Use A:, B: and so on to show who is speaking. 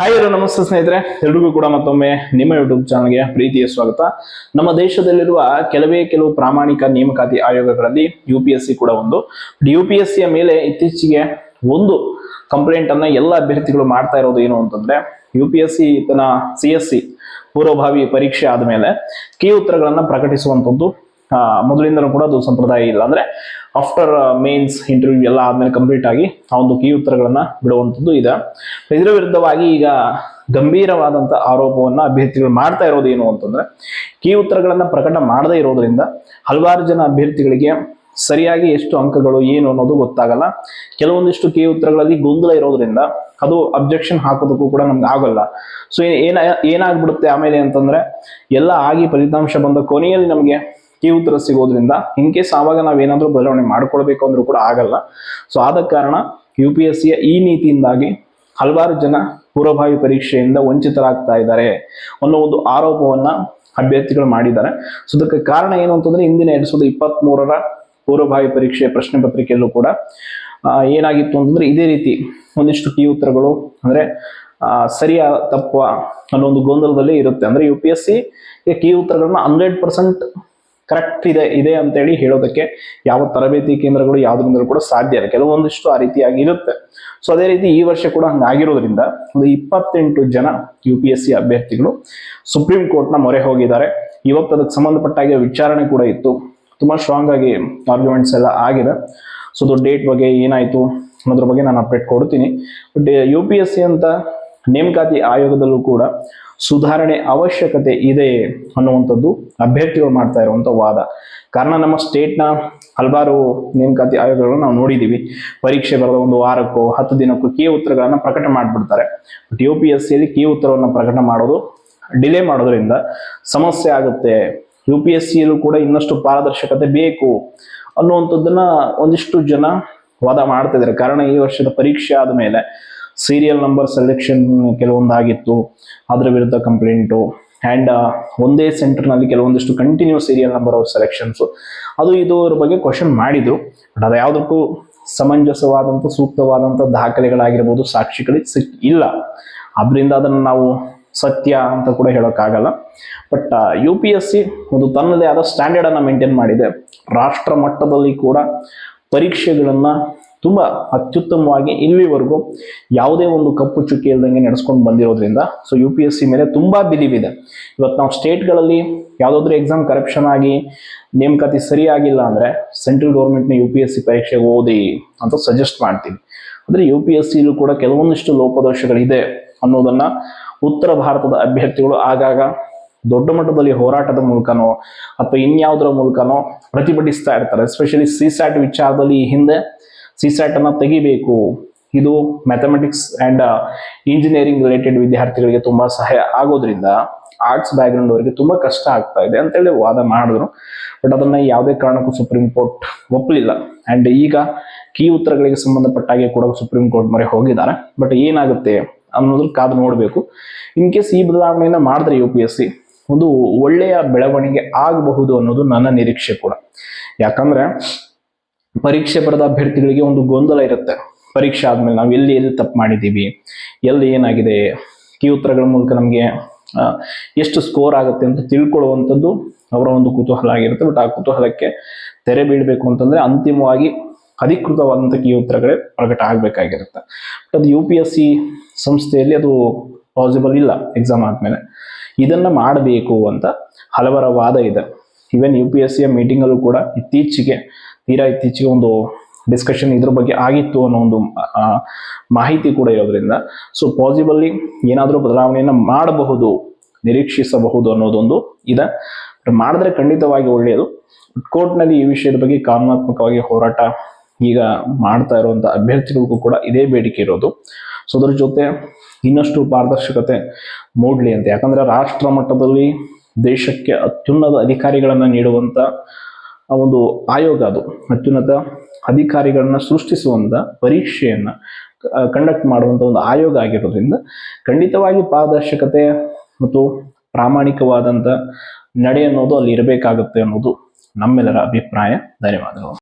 A: Hi ನಮಸ್ತೆ ಸ್ನೇಹಿತರೆ. ಎಲ್ರಿಗೂ ಕೂಡ ಮತ್ತೊಮ್ಮೆ ನಿಮ್ಮ ಯೂಟ್ಯೂಬ್ ಚಾನಲ್ಗೆ ಪ್ರೀತಿಯ ಸ್ವಾಗತ. ನಮ್ಮ ದೇಶದಲ್ಲಿರುವ ಕೆಲವೇ ಕೆಲವು ಪ್ರಾಮಾಣಿಕ ನೇಮಕಾತಿ ಆಯೋಗಗಳಲ್ಲಿ ಯು ಪಿ ಎಸ್ ಸಿ ಕೂಡ ಒಂದು. ಯು ಪಿ ಎಸ್ ಸಿಯ ಮೇಲೆ ಇತ್ತೀಚೆಗೆ ಒಂದು ಕಂಪ್ಲೇಂಟ್ ಅನ್ನ ಎಲ್ಲ ಅಭ್ಯರ್ಥಿಗಳು ಮಾಡ್ತಾ ಇರೋದು ಏನು ಅಂತಂದ್ರೆ ಯು ಪಿ ಎಸ್ ಸಿ ತನ್ನ ಸಿ ಎಸ್ ಸಿ ಪೂರ್ವಭಾವಿ ಪರೀಕ್ಷೆ ಆದಮೇಲೆ ಕೀ ಉತ್ತರಗಳನ್ನ ಪ್ರಕಟಿಸುವಂತದ್ದು ಆ, ಮೊದಲಿಂದಲೂ ಕೂಡ ಅದು ಸಂಪ್ರದಾಯ ಇಲ್ಲ. ಅಂದ್ರೆ ಆಫ್ಟರ್ ಮೇನ್ಸ್ ಇಂಟರ್ವ್ಯೂ ಎಲ್ಲ ಆದ್ಮೇಲೆ ಕಂಪ್ಲೀಟ್ ಆಗಿ ಆ ಒಂದು ಕೀ ಉತ್ತರಗಳನ್ನ ಬಿಡುವಂಥದ್ದು ಇದೆ. ಇದರ ವಿರುದ್ಧವಾಗಿ ಈಗ ಗಂಭೀರವಾದಂತ ಆರೋಪವನ್ನ ಅಭ್ಯರ್ಥಿಗಳು ಮಾಡ್ತಾ ಇರೋದು ಏನು ಅಂತಂದ್ರೆ ಕೀ ಉತ್ತರಗಳನ್ನ ಪ್ರಕಟ ಮಾಡದೇ ಇರೋದ್ರಿಂದ ಹಲವಾರು ಜನ ಅಭ್ಯರ್ಥಿಗಳಿಗೆ ಸರಿಯಾಗಿ ಎಷ್ಟು ಅಂಕಗಳು ಏನು ಅನ್ನೋದು ಗೊತ್ತಾಗಲ್ಲ. ಕೆಲವೊಂದಿಷ್ಟು ಕೀ ಉತ್ತರಗಳಲ್ಲಿ ಗೊಂದಲ ಇರೋದ್ರಿಂದ ಅದು ಅಬ್ಜೆಕ್ಷನ್ ಹಾಕೋದಕ್ಕೂ ಕೂಡ ನಮ್ಗೆ ಆಗಲ್ಲ. ಸೊ ಏನ, ಏನಾಗ್ಬಿಡುತ್ತೆ ಆಮೇಲೆ ಅಂತಂದ್ರೆ, ಎಲ್ಲ ಆಗಿ ಫಲಿತಾಂಶ ಬಂದ ಕೊನೆಯಲ್ಲಿ ನಮಗೆ ಕೀ ಉತ್ತರ ಸಿಗೋದ್ರಿಂದ ಇನ್ ಕೇಸ್ ಆವಾಗ ನಾವೇನಾದ್ರೂ ಬದಲಾವಣೆ ಮಾಡ್ಕೊಳ್ಬೇಕು ಅಂದ್ರೂ ಕೂಡ ಆಗಲ್ಲ. ಸೊ ಆದ ಕಾರಣ ಯು ಪಿ ಎಸ್ ಸಿಯ ಈ ನೀತಿಯಿಂದಾಗಿ ಹಲವಾರು ಜನ ಪೂರ್ವಭಾವಿ ಪರೀಕ್ಷೆಯಿಂದ ವಂಚಿತರಾಗ್ತಾ ಇದ್ದಾರೆ ಅನ್ನೋ ಒಂದು ಆರೋಪವನ್ನ ಅಭ್ಯರ್ಥಿಗಳು ಮಾಡಿದ್ದಾರೆ. ಸೊ ಅದಕ್ಕೆ ಕಾರಣ ಏನು ಅಂತಂದ್ರೆ ಇಂದಿನ ಎರಡ್ ಸಾವಿರದ ಇಪ್ಪತ್ತ್ ಮೂರರ ಪೂರ್ವಭಾವಿ ಪರೀಕ್ಷೆಯ ಪ್ರಶ್ನೆ ಪತ್ರಿಕೆಯಲ್ಲೂ ಕೂಡ ಏನಾಗಿತ್ತು ಅಂತಂದ್ರೆ ಇದೇ ರೀತಿ ಒಂದಿಷ್ಟು ಕೀ ಉತ್ತರಗಳು ಅಂದ್ರೆ ಸರಿಯಾ ತಪ್ಪ ಅನ್ನೋ ಒಂದು ಗೊಂದಲದಲ್ಲಿ ಇರುತ್ತೆ. ಅಂದ್ರೆ U P S C key ಉತ್ತರಗಳನ್ನ hundred percent correct ಇದೆ ಇದೆ ಅಂತೇಳಿ ಹೇಳೋದಕ್ಕೆ ಯಾವ ತರಬೇತಿ ಕೇಂದ್ರಗಳು ಯಾವುದ್ರಿಂದಲೂ ಕೂಡ ಸಾಧ್ಯ ಇಲ್ಲ. ಕೆಲವೊಂದಿಷ್ಟು ಆ ರೀತಿಯಾಗಿ ಇರುತ್ತೆ. ಸೊ ಅದೇ ರೀತಿ ಈ ವರ್ಷ ಕೂಡ ಹಂಗಾಗಿರೋದ್ರಿಂದ ಒಂದು ಇಪ್ಪತ್ತೆಂಟು ಜನ ಯು ಪಿ ಎಸ್ ಸಿ ಅಭ್ಯರ್ಥಿಗಳು ಸುಪ್ರೀಂ ಕೋರ್ಟ್ನ ಮೊರೆ ಹೋಗಿದ್ದಾರೆ. ಇವತ್ತು ಅದಕ್ಕೆ ಸಂಬಂಧಪಟ್ಟಾಗೆ ವಿಚಾರಣೆ ಕೂಡ ಇತ್ತು. ತುಂಬಾ ಸ್ಟ್ರಾಂಗ್ ಆಗಿ ಆರ್ಗ್ಯುಮೆಂಟ್ಸ್ ಎಲ್ಲ ಆಗಿದೆ. ಸೊ ಅದು ಡೇಟ್ ಬಗ್ಗೆ ಏನಾಯ್ತು ಅನ್ನೋದ್ರ ಬಗ್ಗೆ ನಾನು ಅಪ್ಡೇಟ್ ಕೊಡ್ತೀನಿ. But U P S C ಅಂತ ನೇಮಕಾತಿ ಆಯೋಗದಲ್ಲೂ ಕೂಡ ಸುಧಾರಣೆ ಅವಶ್ಯಕತೆ ಇದೆ ಅನ್ನುವಂಥದ್ದು ಅಭ್ಯರ್ಥಿಗಳು ಮಾಡ್ತಾ ಇರುವಂಥ ವಾದ. ಕಾರಣ ನಮ್ಮ ಸ್ಟೇಟ್ನ ಹಲವಾರು ನೇಮಕಾತಿ ಆಯೋಗಗಳನ್ನು ನಾವು ನೋಡಿದೀವಿ ಪರೀಕ್ಷೆ ಬರೆದ ಒಂದು ವಾರಕ್ಕೋ, ಹತ್ತು ದಿನಕ್ಕೂ ಕೀ ಉತ್ತರಗಳನ್ನ ಪ್ರಕಟ ಮಾಡಿಬಿಡ್ತಾರೆ. ಬಟ್ ಯು ಪಿ ಎಸ್ ಸಿಯಲ್ಲಿ ಕೀ ಉತ್ತರವನ್ನು ಪ್ರಕಟ ಮಾಡೋದು ಡಿಲೇ ಮಾಡೋದ್ರಿಂದ ಸಮಸ್ಯೆ ಆಗುತ್ತೆ. ಯು ಪಿ ಎಸ್ ಸಿಯಲ್ಲೂ ಕೂಡ ಇನ್ನಷ್ಟು ಪಾರದರ್ಶಕತೆ ಬೇಕು ಅನ್ನುವಂಥದ್ದನ್ನ ಒಂದಿಷ್ಟು ಜನ ವಾದ ಮಾಡ್ತಿದ್ದಾರೆ ಕಾರಣ ಈ ವರ್ಷದ ಪರೀಕ್ಷೆ ಆದ ಮೇಲೆ ಸೀರಿಯಲ್ ನಂಬರ್ ಸೆಲೆಕ್ಷನ್ ಕೆಲವೊಂದಾಗಿತ್ತು, ಅದರ ವಿರುದ್ಧ ಕಂಪ್ಲೇಂಟು ಆ್ಯಂಡ್ ಒಂದೇ ಸೆಂಟರ್ನಲ್ಲಿ ಕೆಲವೊಂದಿಷ್ಟು ಕಂಟಿನ್ಯೂ ಸೀರಿಯಲ್ ನಂಬರ್ ಅವ್ರ ಸೆಲೆಕ್ಷನ್ಸು ಅದು ಇದರ ಬಗ್ಗೆ ಕ್ವಶನ್ ಮಾಡಿದ್ರು. ಬಟ್ ಅದು ಯಾವುದಕ್ಕೂ ಸಮಂಜಸವಾದಂಥ, ಸೂಕ್ತವಾದಂಥ ದಾಖಲೆಗಳಾಗಿರ್ಬೋದು ಸಾಕ್ಷಿಗಳಿಗೆ ಸಿಕ್ ಇಲ್ಲ. ಅದರಿಂದ ಅದನ್ನು ನಾವು ಸತ್ಯ ಅಂತ ಕೂಡ ಹೇಳೋಕ್ಕಾಗಲ್ಲ. But U P S C ಒಂದು ತನ್ನದೇ ಆದ ಸ್ಟ್ಯಾಂಡರ್ಡನ್ನು ಮೇಂಟೈನ್ ಮಾಡಿದೆ. ರಾಷ್ಟ್ರ ಮಟ್ಟದಲ್ಲಿ ಕೂಡ ಪರೀಕ್ಷೆಗಳನ್ನ ತುಂಬಾ ಅತ್ಯುತ್ತಮವಾಗಿ ಇಲ್ಲಿವರೆಗೂ ಯಾವುದೇ ಒಂದು ಕಪ್ಪು ಚುಕ್ಕಿ ಇಲ್ದಂಗೆ ನಡೆಸ್ಕೊಂಡು ಬಂದಿರೋದ್ರಿಂದ so U P S C ಮೇಲೆ ತುಂಬಾ ಬಿಲೀವ್ ಇದೆ. ಇವತ್ತು ನಾವು ಸ್ಟೇಟ್ಗಳಲ್ಲಿ ಯಾವುದಾದ್ರೂ ಎಕ್ಸಾಮ್ ಕರಪ್ಷನ್ ಆಗಿ, ನೇಮಕಾತಿ ಸರಿಯಾಗಿಲ್ಲ ಅಂದ್ರೆ ಸೆಂಟ್ರಲ್ ಗೌರ್ಮೆಂಟ್ನ ಯು ಪಿ ಎಸ್ ಸಿ ಪರೀಕ್ಷೆಗೆ ಓದಿ ಅಂತ ಸಜೆಸ್ಟ್ ಮಾಡ್ತೀನಿ ಅಂದರೆ ಯು ಪಿ ಎಸ್ ಸಿಲೂ ಕೂಡ ಕೆಲವೊಂದಿಷ್ಟು ಲೋಪದೋಷಗಳಿದೆ ಅನ್ನೋದನ್ನ ಉತ್ತರ ಭಾರತದ ಅಭ್ಯರ್ಥಿಗಳು ಆಗಾಗ ದೊಡ್ಡ ಮಟ್ಟದಲ್ಲಿ ಹೋರಾಟದ ಮೂಲಕನೋ ಅಥವಾ ಇನ್ಯಾವುದರ ಮೂಲಕನೋ ಪ್ರತಿಭಟಿಸ್ತಾ ಇರ್ತಾರೆ. ಎಸ್ಪೆಷಲಿ ಸಿ ಸ್ಯಾಟ್ ವಿಚಾರದಲ್ಲಿ ಈ ಹಿಂದೆ ಸಿ ಸ್ಯಾಟ್ ಅನ್ನ ತೆಗಿಬೇಕು. ಇದು ಮ್ಯಾಥಮೆಟಿಕ್ಸ್ ಅಂಡ್ ಇಂಜಿನಿಯರಿಂಗ್ ರಿಲೇಟೆಡ್ ವಿದ್ಯಾರ್ಥಿಗಳಿಗೆ ತುಂಬಾ ಸಹಾಯ ಆಗೋದ್ರಿಂದ ಆರ್ಟ್ಸ್ ಬ್ಯಾಕ್ಗ್ರೌಂಡ್ ಅವರಿಗೆ ತುಂಬಾ ಕಷ್ಟ ಆಗ್ತಾ ಇದೆ ಅಂತೇಳಿ ವಾದ ಮಾಡಿದ್ರು. ಬಟ್ ಅದನ್ನ ಯಾವುದೇ ಕಾರಣಕ್ಕೂ ಸುಪ್ರೀಂ ಕೋರ್ಟ್ ಒಪ್ಪಲಿಲ್ಲ. ಅಂಡ್ ಈಗ ಕೀ ಉತ್ತರಗಳಿಗೆ ಸಂಬಂಧಪಟ್ಟಾಗೆ ಕೂಡ ಸುಪ್ರೀಂ ಕೋರ್ಟ್ ಮೊರೆ ಹೋಗಿದ್ದಾರೆ. ಬಟ್ ಏನಾಗುತ್ತೆ ಅನ್ನೋದ್ರ ಕಾದು ನೋಡಬೇಕು. ಇನ್ ಕೇಸ್ ಈ ಬದಲಾವಣೆಯನ್ನ ಮಾಡಿದ್ರೆ ಯು ಪಿ ಒಂದು ಒಳ್ಳೆಯ ಬೆಳವಣಿಗೆ ಆಗಬಹುದು ಅನ್ನೋದು ನನ್ನ ನಿರೀಕ್ಷೆ ಕೂಡ. ಯಾಕಂದ್ರೆ ಪರೀಕ್ಷೆ ಬರೆದ ಅಭ್ಯರ್ಥಿಗಳಿಗೆ ಒಂದು ಗೊಂದಲ ಇರುತ್ತೆ. ಪರೀಕ್ಷೆ ಆದ್ಮೇಲೆ ನಾವು ಎಲ್ಲಿ ಎಲ್ಲಿ ತಪ್ಪು ಮಾಡಿದ್ದೀವಿ, ಎಲ್ಲಿ ಏನಾಗಿದೆ ಕೀ ಉತ್ತರಗಳ ಮೂಲಕ ನಮಗೆ ಎಷ್ಟು ಸ್ಕೋರ್ ಆಗುತ್ತೆ ಅಂತ ತಿಳ್ಕೊಳ್ಳುವಂಥದ್ದು ಅವರ ಒಂದು ಕುತೂಹಲ ಆಗಿರುತ್ತೆ. ಬಟ್ ಆ ಕುತೂಹಲಕ್ಕೆ ತೆರೆ ಬೀಳಬೇಕು ಅಂತಂದ್ರೆ ಅಂತಿಮವಾಗಿ ಅಧಿಕೃತವಾದಂಥ ಕೀ ಉತ್ತರಗಳೇ ಪ್ರಕಟ ಆಗಬೇಕಾಗಿರುತ್ತೆ. ಬಟ್ ಅದು ಯು ಪಿ ಎಸ್ ಸಿ ಸಂಸ್ಥೆಯಲ್ಲಿ ಅದು ಪಾಸಿಬಲ್ ಇಲ್ಲ ಎಕ್ಸಾಮ್ ಆದಮೇಲೆ. ಇದನ್ನ ಮಾಡಬೇಕು ಅಂತ ಹಲವರ ವಾದ ಇದೆ. ಈವನ್ ಯು ಪಿ ಎಸ್ ಸಿಯ ಮೀಟಿಂಗಲ್ಲೂ ಕೂಡ ಇತ್ತೀಚೆಗೆ ತೀರಾ ಇತ್ತೀಚೆಗೆ ಒಂದು ಡಿಸ್ಕಷನ್ ಇದ್ರ ಬಗ್ಗೆ ಆಗಿತ್ತು ಅನ್ನೋ ಒಂದು ಮಾಹಿತಿ ಕೂಡ ಇರೋದ್ರಿಂದ. ಸೊ ಪಾಸಿಬಲಿ ಏನಾದರೂ ಬದಲಾವಣೆಯನ್ನು ಮಾಡಬಹುದು, ನಿರೀಕ್ಷಿಸಬಹುದು ಅನ್ನೋದೊಂದು ಇದೆ. ಮಾಡಿದ್ರೆ ಖಂಡಿತವಾಗಿ ಒಳ್ಳೆಯದು. ಕೋರ್ಟ್ನಲ್ಲಿ ಈ ವಿಷಯದ ಬಗ್ಗೆ ಕಾನೂನಾತ್ಮಕವಾಗಿ ಹೋರಾಟ ಈಗ ಮಾಡ್ತಾ ಇರುವಂಥ ಅಭ್ಯರ್ಥಿಗಳಿಗೂ ಕೂಡ ಇದೇ ಬೇಡಿಕೆ ಇರೋದು. ಸೊ ಅದರ ಜೊತೆ ಇನ್ನಷ್ಟು ಪಾರದರ್ಶಕತೆ ಮೂಡಲಿ ಅಂತ. ಯಾಕಂದ್ರೆ ರಾಷ್ಟ್ರ ಮಟ್ಟದಲ್ಲಿ ದೇಶಕ್ಕೆ ಅತ್ಯುನ್ನತ ಅಧಿಕಾರಿಗಳನ್ನು ನೀಡುವಂತ ಆ ಒಂದು ಆಯೋಗ ಅದು. ಅತ್ಯುನ್ನತ ಅಧಿಕಾರಿಗಳನ್ನ ಸೃಷ್ಟಿಸುವಂತ ಪರೀಕ್ಷೆಯನ್ನ ಕಂಡಕ್ಟ್ ಮಾಡುವಂತ ಒಂದು ಆಯೋಗ ಆಗಿರೋದ್ರಿಂದ ಖಂಡಿತವಾಗಿ ಪಾರದರ್ಶಕತೆ ಮತ್ತು ಪ್ರಾಮಾಣಿಕವಾದಂತ ನಡೆ ಅನ್ನೋದು ಅಲ್ಲಿ ಇರಬೇಕಾಗುತ್ತೆ ಅನ್ನೋದು ನಮ್ಮೆಲ್ಲರ ಅಭಿಪ್ರಾಯ. ಧನ್ಯವಾದಗಳು.